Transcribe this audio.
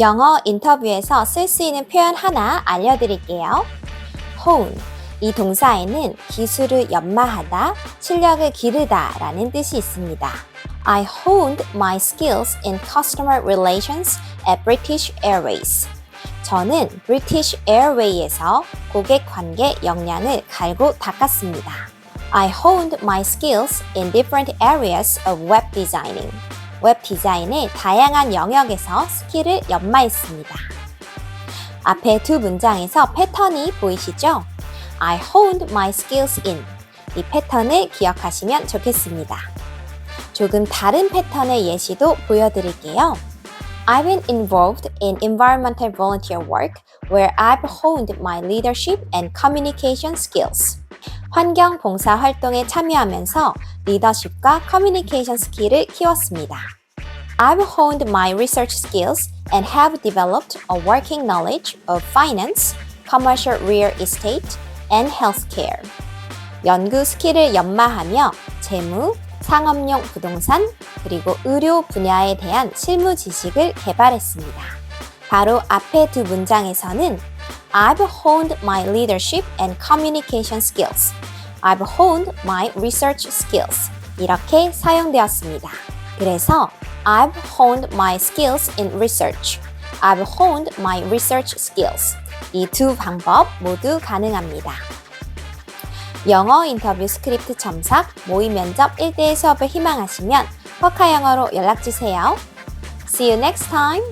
영어 인터뷰에서 쓸 수 있는 표현 하나 알려드릴게요. hone. 이 동사에는 기술을 연마하다, 실력을 기르다 라는 뜻이 있습니다. I honed my skills in customer relations at British Airways. 저는 British Airway에서 고객 관계 역량을 갈고 닦았습니다. I honed my skills in different areas of web designing. 웹 디자인의 다양한 영역에서 스킬을 연마했습니다. 앞에 두 문장에서 패턴이 보이시죠? I honed my skills in. 이 패턴을 기억하시면 좋겠습니다. 조금 다른 패턴의 예시도 보여드릴게요. I've been involved in environmental volunteer work where I've honed my leadership and communication skills. 환경 봉사 활동에 참여하면서 리더십과 커뮤니케이션 스킬을 키웠습니다. I've honed my research skills and have developed a working knowledge of finance, commercial real estate, and healthcare. 연구 스킬을 연마하며 재무, 상업용 부동산, 그리고 의료 분야에 대한 실무 지식을 개발했습니다. 바로 앞에 두 문장에서는 I've honed my leadership and communication skills. I've honed my research skills. 이렇게 사용되었습니다. 그래서 I've honed my skills in research. I've honed my research skills. 이 두 방법 모두 가능합니다. 영어 인터뷰 스크립트 첨삭 모의 면접 1대1 수업을 희망하시면 퍼카 영어로 연락 주세요. See you next time.